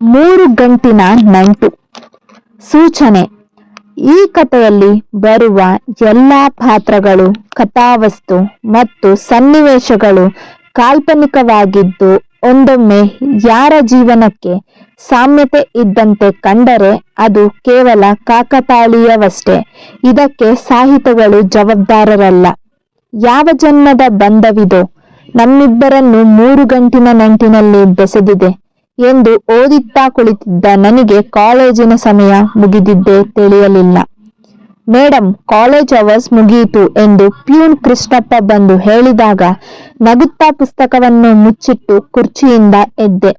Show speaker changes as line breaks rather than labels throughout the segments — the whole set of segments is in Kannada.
ಮೂರು ಗಂಟಿನ ನಂಟು. ಸೂಚನೆ, ಈ ಕಥೆಯಲ್ಲಿ ಬರುವ ಎಲ್ಲಾ ಪಾತ್ರಗಳು, ಕಥಾವಸ್ತು ಮತ್ತು ಸನ್ನಿವೇಶಗಳು ಕಾಲ್ಪನಿಕವಾಗಿದ್ದು ಒಂದೊಮ್ಮೆ ಯಾರ ಜೀವನಕ್ಕೆ ಸಾಮ್ಯತೆ ಇದ್ದಂತೆ ಕಂಡರೆ ಅದು ಕೇವಲ ಕಾಕತಾಳೀಯವಷ್ಟೇ. ಇದಕ್ಕೆ ಸಾಹಿತಿಗಳು ಜವಾಬ್ದಾರರಲ್ಲ. ಯಾವ ಜನ್ಮದ ಬಂಧವಿದೋ ನಮ್ಮಿಬ್ಬರನ್ನು ಮೂರು ಗಂಟಿನ ನಂಟಿನಲ್ಲಿ ಬೆಸೆದಿದೆ. ಎಂದು ಓದುತ್ತಾ ಕುಳಿತಿದ್ದ ನನಗೆ ಕಾಲೇಜಿನ ಸಮಯ ಮುಗಿದಿದ್ದೇ ತಿಳಿಯಲಿಲ್ಲ. ಮೇಡಮ್ ಕಾಲೇಜ್ ಅವರ್ಸ್ ಮುಗಿಯಿತು ಎಂದು ಪ್ಯೂನ್ ಕೃಷ್ಣಪ್ಪ ಬಂದು ಹೇಳಿದಾಗ ನಗುತ್ತಾ ಪುಸ್ತಕವನ್ನು ಮುಚ್ಚಿಟ್ಟು ಕುರ್ಚಿಯಿಂದ ಎದ್ದೆ.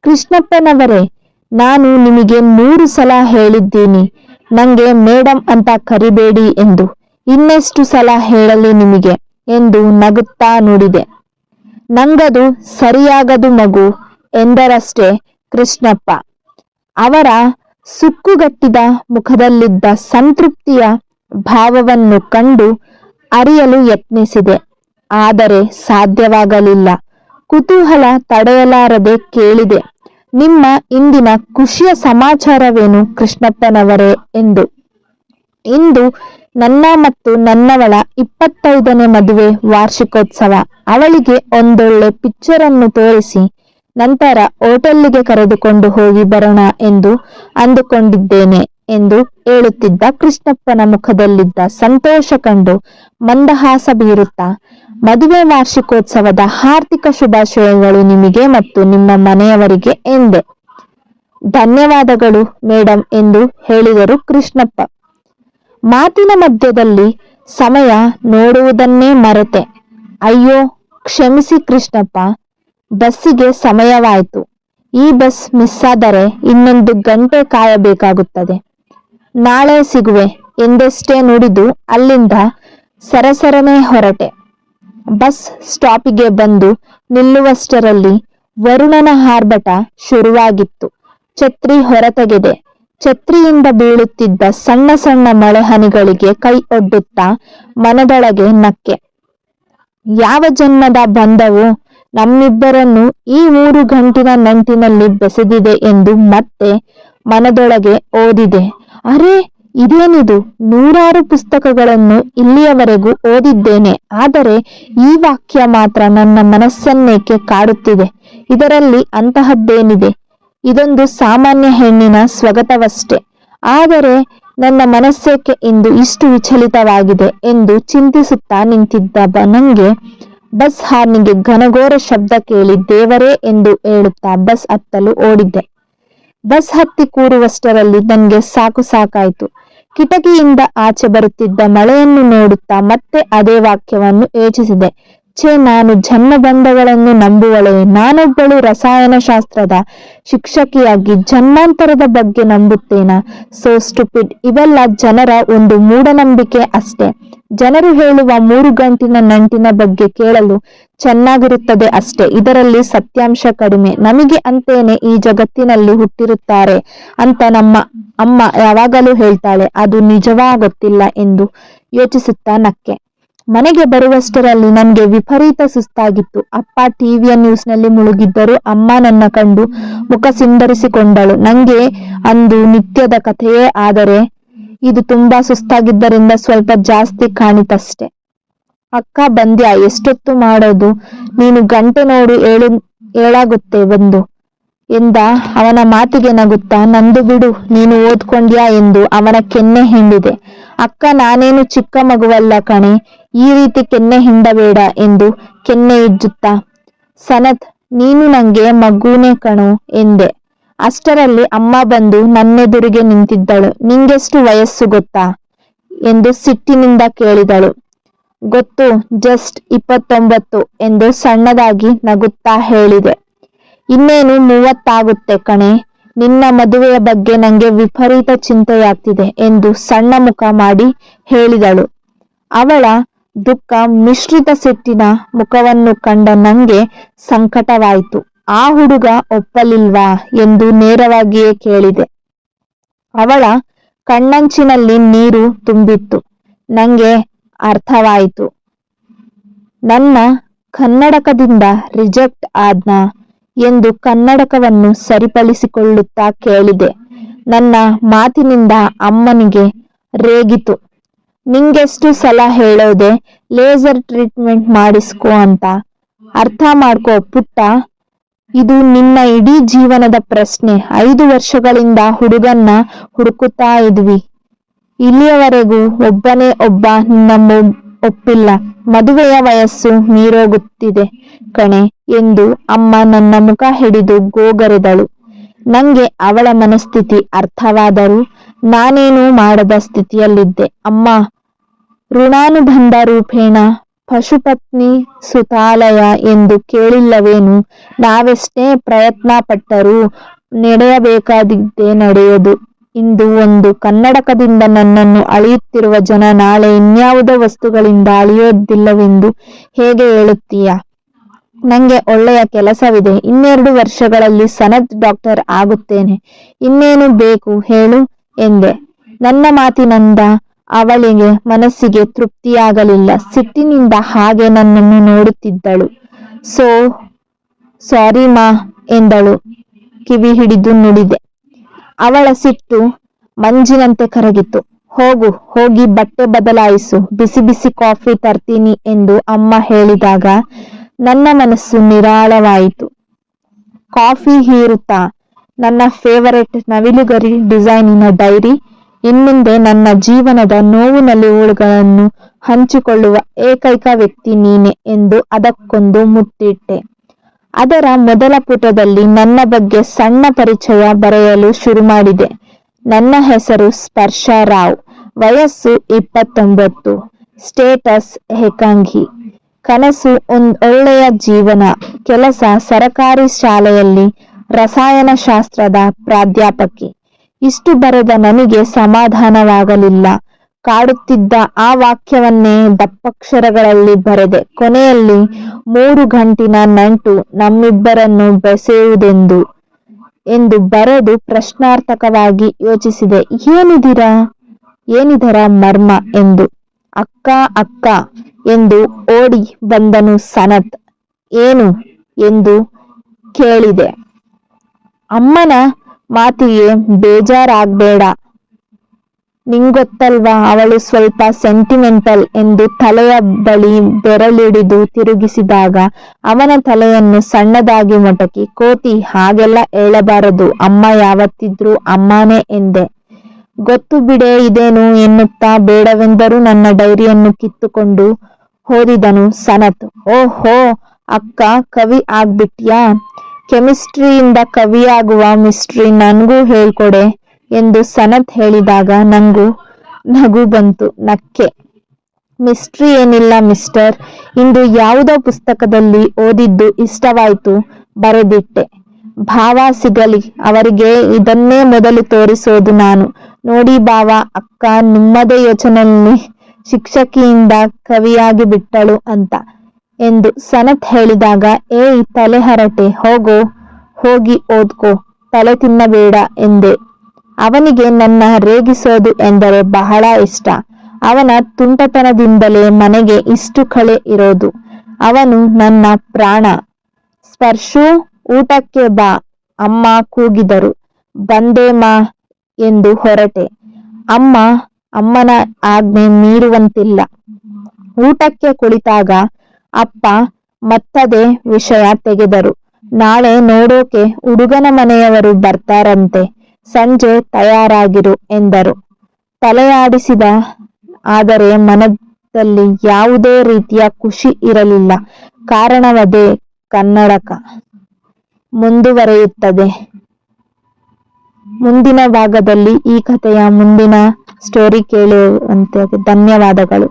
ಕೃಷ್ಣಪ್ಪನವರೇ, ನಾನು ನಿಮಗೆ ನೂರು ಸಲ ಹೇಳಿದ್ದೀನಿ. ನಂಗೆ ಮೇಡಮ್ ಅಂತ ಕರಿಬೇಡಿ ಎಂದು. ಇನ್ನೆಷ್ಟು ಸಲ ಹೇಳಲಿ ನಿಮಗೆ ಎಂದು ನಗುತ್ತಾ ನುಡಿದೆ. ನಂಗದು ಸರಿಯಾಗದು ಮಗು. ಎಂದರಷ್ಟೇ ಕೃಷ್ಣಪ್ಪ. ಅವರ ಸುಕ್ಕುಗಟ್ಟಿದ ಮುಖದಲ್ಲಿದ್ದ ಸಂತೃಪ್ತಿಯ ಭಾವವನ್ನು ಕಂಡು ಅರಿಯಲು ಯತ್ನಿಸಿದೆ. ಆದರೆ ಸಾಧ್ಯವಾಗಲಿಲ್ಲ. ಕುತೂಹಲ ತಡೆಯಲಾರದೆ ಕೇಳಿದೆ, ನಿಮ್ಮ ಇಂದಿನ ಖುಷಿಯ ಸಮಾಚಾರವೇನು ಕೃಷ್ಣಪ್ಪನವರೇ ಎಂದು. ಇಂದು ನನ್ನ ಮತ್ತು ನನ್ನವಳ ಇಪ್ಪತ್ತೈದನೇ ಮದುವೆ ವಾರ್ಷಿಕೋತ್ಸವ. ಅವಳಿಗೆ ಒಂದೊಳ್ಳೆ ಪಿಕ್ಚರನ್ನು ತೋರಿಸಿ. ನಂತರ ಹೋಟೆಲ್ಗೆ ಕರೆದುಕೊಂಡು ಹೋಗಿ ಬರೋಣ ಎಂದು ಅಂದುಕೊಂಡಿದ್ದೇನೆ ಎಂದು ಹೇಳುತ್ತಿದ್ದ ಕೃಷ್ಣಪ್ಪನ ಮುಖದಲ್ಲಿದ್ದ ಸಂತೋಷ ಕಂಡು ಮಂದಹಾಸ ಬೀರುತ್ತಾ, ಮದುವೆ ವಾರ್ಷಿಕೋತ್ಸವದ ಆರ್ಥಿಕ ಶುಭಾಶಯಗಳು ನಿಮಗೆ ಮತ್ತು ನಿಮ್ಮ ಮನೆಯವರಿಗೆ ಎಂದೆ. ಧನ್ಯವಾದಗಳು ಮೇಡಮ್ ಎಂದು ಹೇಳಿದರು ಕೃಷ್ಣಪ್ಪ. ಮಾತಿನ ಮಧ್ಯದಲ್ಲಿ ಸಮಯ ನೋಡುವುದನ್ನೇ ಮರೆತೆ. ಅಯ್ಯೋ, ಕ್ಷಮಿಸಿ ಕೃಷ್ಣಪ್ಪ ಬಸ್ಸಿಗೆ ಸಮಯವಾಯಿತು. ಈ ಬಸ್ ಮಿಸ್ ಆದರೆ ಇನ್ನೊಂದು ಗಂಟೆ ಕಾಯಬೇಕಾಗುತ್ತದೆ. ನಾಳೆ ಸಿಗುವೆ ಎಂದಷ್ಟೇ ನುಡಿದು ಅಲ್ಲಿಂದ ಸರಸರನೆ ಹೊರಟೆ. ಬಸ್ ಸ್ಟಾಪಿಗೆ ಬಂದು ನಿಲ್ಲುವಷ್ಟರಲ್ಲಿ ವರುಣನ ಹಾರ್ಬಟ ಶುರುವಾಗಿತ್ತು. ಛತ್ರಿ ಹೊರತೆಗೆದೆ. ಛತ್ರಿಯಿಂದ ಬೀಳುತ್ತಿದ್ದ ಸಣ್ಣ ಸಣ್ಣ ಮಳೆಹನಿಗಳಿಗೆ ಕೈ ಒಡ್ಡುತ್ತಾ ಮನದೊಳಗೆ ನಕ್ಕೆ. ಯಾವ ಜನ್ಮದ ಬಂಧವು ನಮ್ಮಿಬ್ಬರನ್ನು ಈ ಮೂರು ಗಂಟಿನ ನಂಟಿನಲ್ಲಿ ಬೆಸೆದಿದೆ ಎಂದು ಮತ್ತೆ ಮನದೊಳಗೆ ಓದಿದೆ. ಅರೆ, ಇದೇನಿದು? ನೂರಾರು ಪುಸ್ತಕಗಳನ್ನು ಇಲ್ಲಿಯವರೆಗೂ ಓದಿದ್ದೇನೆ. ಆದರೆ ಈ ವಾಕ್ಯ ಮಾತ್ರ ನನ್ನ ಮನಸ್ಸನ್ನೇಕೆ ಕಾಡುತ್ತಿದೆ? ಇದರಲ್ಲಿ ಅಂತಹದ್ದೇನಿದೆ? ಇದೊಂದು ಸಾಮಾನ್ಯ ಹೆಣ್ಣಿನ ಸ್ವಗತವಷ್ಟೇ. ಆದರೆ ನನ್ನ ಮನಸ್ಸೇಕೆ ಇಂದು ಇಷ್ಟು ವಿಚಲಿತವಾಗಿದೆ ಎಂದು ಚಿಂತಿಸುತ್ತಾ ನಿಂತಿದ್ದ ಬನಂಗೆ ನಂಗೆ ಬಸ್ ಹಾರ್ನಿಗೆ ಘನಘೋರ ಶಬ್ದ ಕೇಳಿ ದೇವರೇ ಎಂದು ಹೇಳುತ್ತಾ ಬಸ್ ಹತ್ತಲು ಓಡಿದ್ದೆ. ಬಸ್ ಹತ್ತಿ ಕೂರುವಷ್ಟರಲ್ಲಿ ನನಗೆ ಸಾಕು ಸಾಕಾಯ್ತು. ಕಿಟಕಿಯಿಂದ ಆಚೆ ಬರುತ್ತಿದ್ದ ಮಳೆಯನ್ನು ನೋಡುತ್ತಾ ಮತ್ತೆ ಅದೇ ವಾಕ್ಯವನ್ನು ಯೋಚಿಸಿದೆ. ಛೇ, ನಾನು ಜನ್ಮಬಂಧಗಳನ್ನು ನಂಬುವಳೆ. ನಾನೊಬ್ಬಳು ರಸಾಯನಶಾಸ್ತ್ರದ ಶಿಕ್ಷಕಿಯಾಗಿ ಜನ್ಮಾಂತರದ ಬಗ್ಗೆ ನಂಬುತ್ತೇನಾ? ಸೋ ಸ್ಟುಪಿಡ್ ಇವೆಲ್ಲ ಜನರ ಒಂದು ಮೂಢನಂಬಿಕೆ ಅಷ್ಟೇ. ಜನರು ಹೇಳುವ ಮೂರು ಗಂಟಿನ ನಂಟಿನ ಬಗ್ಗೆ ಕೇಳಲು ಚೆನ್ನಾಗಿರುತ್ತದೆ ಅಷ್ಟೇ. ಇದರಲ್ಲಿ ಸತ್ಯಾಂಶ ಕಡಿಮೆ. ನಮಗೆ ಅಂತೇನೆ ಈ ಜಗತ್ತಿನಲ್ಲಿ ಹುಟ್ಟಿರುತ್ತಾರೆ ಅಂತ ನಮ್ಮ ಅಮ್ಮ ಯಾವಾಗಲೂ ಹೇಳ್ತಾಳೆ. ಅದು ನಿಜವಾ ಗೊತ್ತಿಲ್ಲ ಎಂದು ಯೋಚಿಸುತ್ತಾ ನಕ್ಕೆ. ಮನೆಗೆ ಬರುವಷ್ಟರಲ್ಲಿ ನನಗೆ ವಿಪರೀತ ಸುಸ್ತಾಗಿತ್ತು. ಅಪ್ಪ ಟಿವಿಯ ನ್ಯೂಸ್ನಲ್ಲಿ ಮುಳುಗಿದ್ದರು. ಅಮ್ಮ ನನ್ನ ಕಂಡು ಮುಖ ಸಿಂಡರಿಸಿಕೊಂಡಳು ನಂಗೆ ಅಂದು ನಿತ್ಯದ ಕಥೆಯೇ ಆದರೆ ಇದು ತುಂಬಾ ಸುಸ್ತಾಗಿದ್ದರಿಂದ ಸ್ವಲ್ಪ ಜಾಸ್ತಿ ಕಾಣಿತಷ್ಟೆ. ಅಕ್ಕ ಬಂದ್ಯಾ, ಎಷ್ಟೊತ್ತು ಮಾಡೋದು? ನೀನು ಗಂಟೆ ನೋಡು, ಏಳು, ಏಳಾಗುತ್ತೆ ಬಂದು. ಎಂದ, ಅವನ ಮಾತಿಗೆ ನಗುತ್ತಾ? ನಂದು ಬಿಡು, ನೀನು ಓದ್ಕೊಂಡ್ಯಾ? ಎಂದು ಅವನ ಕೆನ್ನೆ ಹಿಂಡಿದೆ. ಅಕ್ಕ, ನಾನೇನು ಚಿಕ್ಕ ಮಗುವಲ್ಲ ಕಣೆ, ಈ ರೀತಿ ಕೆನ್ನೆ ಹಿಂಡಬೇಡ ಎಂದು ಕೆನ್ನೆ ಇಜ್ಜುತ್ತಾ, ಸನತ್, ನೀನು ನಂಗೆ ಮಗುನೇ ಕಣೋ ಎಂದೆ. ಅಷ್ಟರಲ್ಲಿ ಅಮ್ಮ ಬಂದು ನನ್ನೆದುರಿಗೆ ನಿಂತಿದ್ದಳು. ನಿಂಗೆಷ್ಟು ವಯಸ್ಸು ಗೊತ್ತಾ? ಎಂದು ಸಿಟ್ಟಿನಿಂದ ಕೇಳಿದಳು. ಗೊತ್ತು, ಜಸ್ಟ್ ಇಪ್ಪತ್ತೊಂಬತ್ತು ಎಂದು ಸಣ್ಣದಾಗಿ ನಗುತ್ತಾ ಹೇಳಿದೆ. ಇನ್ನೇನು ಮೂವತ್ತಾಗುತ್ತೆ ಕಣೆ. ನಿನ್ನ ಮದುವೆಯ ಬಗ್ಗೆ ನಂಗೆ ವಿಪರೀತ ಚಿಂತೆಯಾಗ್ತಿದೆ ಎಂದು ಸಣ್ಣ ಮುಖ ಮಾಡಿ ಹೇಳಿದಳು. ಅವಳ ದುಃಖ ಮಿಶ್ರಿತ ಸಿಟ್ಟಿನ ಮುಖವನ್ನು ಕಂಡ ನಂಗೆ ಸಂಕಟವಾಯಿತು. ಆ ಹುಡುಗ ಒಪ್ಪಲಿಲ್ವಾ ಎಂದು ನೇರವಾಗಿಯೇ ಕೇಳಿದೆ. ಅವಳ ಕಣ್ಣಂಚಿನಲ್ಲಿ ನೀರು ತುಂಬಿತ್ತು. ನಂಗೆ ಅರ್ಥವಾಯಿತು. ನನ್ನ ಕನ್ನಡಕದಿಂದ ರಿಜೆಕ್ಟ್ ಆದ್ನ ಎಂದು ಕನ್ನಡಕವನ್ನು ಸರಿಪಡಿಸಿಕೊಳ್ಳುತ್ತಾ ಕೇಳಿದೆ. ನನ್ನ ಮಾತಿನಿಂದ ಅಮ್ಮನಿಗೆ ರೇಗಿತು. ನಿಂಗೆಷ್ಟು ಸಲ ಹೇಳೋದೆ ಲೇಸರ್ ಟ್ರೀಟ್ಮೆಂಟ್ ಮಾಡಿಸ್ಕೋ ಅಂತ. ಅರ್ಥ ಮಾಡ್ಕೋ ಪುಟ್ಟ. ಇದು ನಿನ್ನ ಇಡೀ ಜೀವನದ ಪ್ರಶ್ನೆ. ಐದು ವರ್ಷಗಳಿಂದ ಹುಡುಗನ್ನ ಹುಡುಕುತ್ತಾ ಇದ್ವಿ. ಇಲ್ಲಿಯವರೆಗೂ ಒಬ್ಬನೇ ಒಬ್ಬ ನಮ್ಮ ಒಪ್ಪಿಲ್ಲ. ಮದುವೆಯ ವಯಸ್ಸು ಮೀರೋಗುತ್ತಿದೆ ಕಣೆ ಎಂದು ಅಮ್ಮ ನನ್ನ ಮುಖ ಹಿಡಿದು ಗೋಗರೆದಳು. ನಂಗೆ ಅವಳ ಮನಸ್ಥಿತಿ ಅರ್ಥವಾದರೂ ನಾನೇನು ಮಾಡದ ಸ್ಥಿತಿಯಲ್ಲಿದ್ದೆ. ಅಮ್ಮ, ಋಣಾನುಬಂಧ ರೂಪೇಣ ಪಶುಪತ್ನಿ ಸುತಾಲಯ ಎಂದು ಕೇಳಿಲ್ಲವೇನು? ನಾವೆಷ್ಟೇ ಪ್ರಯತ್ನ ಪಟ್ಟರೂ ನಡೆಯಬೇಕಾದಿದ್ದೇ ನಡೆಯದು. ಇಂದು ಒಂದು ಕನ್ನಡಕದಿಂದ ನನ್ನನ್ನು ಅಳೆಯುತ್ತಿರುವ ಜನ ನಾಳೆ ಇನ್ಯಾವುದೋ ವಸ್ತುಗಳಿಂದ ಅಳೆಯೋದಿಲ್ಲವೆಂದು ಹೇಗೆ ಹೇಳುತ್ತೀಯ? ನಂಗೆ ಒಳ್ಳೆಯ ಕೆಲಸವಿದೆ. ಇನ್ನೆರಡು ವರ್ಷಗಳಲ್ಲಿ ಸನತ್ ಡಾಕ್ಟರ್ ಆಗುತ್ತೇನೆ. ಇನ್ನೇನು ಬೇಕು ಹೇಳು ಎಂದೆ. ನನ್ನ ಮಾತಿನಿಂದ ಅವಳಿಗೆ ಮನಸ್ಸಿಗೆ ತೃಪ್ತಿಯಾಗಲಿಲ್ಲ. ಸಿಟ್ಟಿನಿಂದ ಹಾಗೆ ನನ್ನನ್ನು ನೋಡುತ್ತಿದ್ದಳು. ಸೋ, ಸಾರಿ ಮಾ ಎಂದಳು. ಕಿವಿ ಹಿಡಿದು ನುಡಿದೆ. ಅವಳ ಸಿಟ್ಟು ಮಂಜಿನಂತೆ ಕರಗಿತು. ಹೋಗು, ಹೋಗಿ ಬಟ್ಟೆ ಬದಲಾಯಿಸು. ಬಿಸಿ ಬಿಸಿ ಕಾಫಿ ತರ್ತೀನಿ ಎಂದು ಅಮ್ಮ ಹೇಳಿದಾಗ ನನ್ನ ಮನಸ್ಸು ನಿರಾಳವಾಯಿತು. ಕಾಫಿ ಹೀರುತ್ತಾ, ನನ್ನ ಫೇವರೆಟ್ ನವಿಲುಗರಿ ಡಿಸೈನಿನ ಡೈರಿ ಇನ್ಮುಂದೆ ನನ್ನ ಜೀವನದ ನೋವು ನಲಿವುಗಳನ್ನು ಹಂಚಿಕೊಳ್ಳುವ ಏಕೈಕ ವ್ಯಕ್ತಿ ನೀನೆ ಎಂದು ಅದಕ್ಕೊಂದು ಮುತ್ತಿಟ್ಟೆ ಅದರ ಮೊದಲ ಪುಟದಲ್ಲಿ ನನ್ನ ಬಗ್ಗೆ ಸಣ್ಣ ಪರಿಚಯ ಬರೆಯಲು ಶುರು ಮಾಡಿದೆ ನನ್ನ ಹೆಸರು ಸ್ಪರ್ಶ ರಾವ್. ವಯಸ್ಸು ಇಪ್ಪತ್ತೊಂಬತ್ತು. ಸ್ಟೇಟಸ್ ಏಕಾಂಗಿ. ಕನಸು ಒಂದ್ ಒಳ್ಳೆಯ ಜೀವನ. ಕೆಲಸ ಸರಕಾರಿ ಶಾಲೆಯಲ್ಲಿ ರಸಾಯನಶಾಸ್ತ್ರದ ಪ್ರಾಧ್ಯಾಪಕಿ. ಇಷ್ಟು ಬರೆದ ನನಗೆ ಸಮಾಧಾನವಾಗಲಿಲ್ಲ. ಕಾಡುತ್ತಿದ್ದ ಆ ವಾಕ್ಯವನ್ನೇ ದಪ್ಪಕ್ಷರಗಳಲ್ಲಿ ಬರೆದೆ. ಕೊನೆಯಲ್ಲಿ, ಮೂರು ಗಂಟಿನ ನಂಟು ನಮ್ಮಿಬ್ಬರನ್ನು ಬೆಸೆಯುವುದೆಂದು ಎಂದು ಬರೆದು ಪ್ರಶ್ನಾರ್ಥಕವಾಗಿ ಯೋಚಿಸಿದೆ. ಏನಿದಿರ? ಏನಿದರ ಮರ್ಮ ಎಂದು. ಅಕ್ಕ ಅಕ್ಕ ಎಂದು ಓಡಿ ಬಂದನು ಸನತ್. ಏನು? ಎಂದು ಕೇಳಿದೆ. ಅಮ್ಮನ ಮಾತಿಗೆ ಬೇಜಾರಾಗ್ಬೇಡ. ನಿಂಗೊತ್ತಲ್ವಾ ಅವಳು ಸ್ವಲ್ಪ ಸೆಂಟಿಮೆಂಟಲ್ ಎಂದು ತಲೆಯ ಬಳಿ ಬೆರಳಿಡಿದು ತಿರುಗಿಸಿದಾಗ ಅವನ ತಲೆಯನ್ನು ಸಣ್ಣದಾಗಿ ಮೊಟಕಿ, ಕೋತಿ, ಹಾಗೆಲ್ಲ ಹೇಳಬಾರದು. ಅಮ್ಮ ಯಾವತ್ತಿದ್ರೂ ಅಮ್ಮನೇ ಎಂದೆ. ಗೊತ್ತು ಬಿಡೆ ಇದೇನು ಎನ್ನುತ್ತಾ ಬೇಡವೆಂದರೂ ನನ್ನ ಡೈರಿಯನ್ನು ಕಿತ್ತುಕೊಂಡು ಓದಿದನು ಸನತ್. ಓಹೋ, ಅಕ್ಕ, ಕವಿ ಆಗ್ಬಿಟ್ಯಾ? ಕೆಮಿಸ್ಟ್ರಿಯಿಂದ ಕವಿಯಾಗುವ ಮಿಸ್ಟ್ರಿ ನನಗೂ ಹೇಳ್ಕೊಡೆ ಎಂದು ಸನತ್ ಹೇಳಿದಾಗ ನನಗೂ ನಗು ಬಂತು ನಕ್ಕೆ. ಮಿಸ್ಟ್ರಿ ಏನಿಲ್ಲ ಮಿಸ್ಟರ್. ಇಂದು ಯಾವುದೋ ಪುಸ್ತಕದಲ್ಲಿ ಓದಿದ್ದು ಇಷ್ಟವಾಯ್ತು, ಬರೆದಿಟ್ಟೆ. ಭಾವ ಸಿಗಲಿ, ಅವರಿಗೆ ಇದನ್ನೇ ಮೊದಲು ತೋರಿಸೋದು ನಾನು. ನೋಡಿ ಭಾವ, ಅಕ್ಕ ನಿಮ್ಮದೇ ಯೋಚನೆಯಲ್ಲಿ ಶಿಕ್ಷಕಿಯಿಂದ ಕವಿಯಾಗಿ ಬಿಟ್ಟಳು ಅಂತ. ಎಂದು ಸನತ್ ಹೇಳಿದಾಗ ಏಯ್ ತಲೆ ಹರಟೆ, ಹೋಗೋ, ಹೋಗಿ ಓದ್ಕೋ, ತಲೆ ತಿನ್ನಬೇಡ, ಎಂದೆ. ಅವನಿಗೆ ನನ್ನ ರೇಗಿಸೋದು ಎಂದರೆ ಬಹಳ ಇಷ್ಟ. ಅವನ ತುಂಟತನದಿಂದಲೇ ಮನೆಗೆ ಇಷ್ಟು ಕಳೆ ಇರೋದು. ಅವನು ನನ್ನ ಪ್ರಾಣ. ಸ್ಪರ್ಶು, ಊಟಕ್ಕೆ ಬಾ, ಅಮ್ಮ ಕೂಗಿದರು. ಬಂದೆ, ಮಾ, ಎಂದು ಹೊರಟೆ. ಅಮ್ಮ, ಅಮ್ಮನ ಆಜ್ಞೆ ಮೀರುವಂತಿಲ್ಲ. ಊಟಕ್ಕೆ ಕುಳಿತಾಗ ಅಪ್ಪ ಮತ್ತದೇ ವಿಷಯ ತೆಗೆದರು. ನಾಳೆ ನೋಡೋಕೆ ಹುಡುಗನ ಮನೆಯವರು ಬರ್ತಾರಂತೆ. ಸಂಜೆ ತಯಾರಾಗಿರು ಎಂದರು. ತಲೆಯಾಡಿಸಿದ, ಆದರೆ ಮನದಲ್ಲಿ ಯಾವುದೇ ರೀತಿಯ ಖುಷಿ ಇರಲಿಲ್ಲ. ಕಾರಣವದೇ ಕನ್ನಡಕ ಮುಂದುವರೆಯುತ್ತದೆ. ಮುಂದಿನ ಭಾಗದಲ್ಲಿ ಈ ಕಥೆಯ ಮುಂದಿನ ಸ್ಟೋರಿ ಕೇಳುವಂತೆ ಧನ್ಯವಾದಗಳು.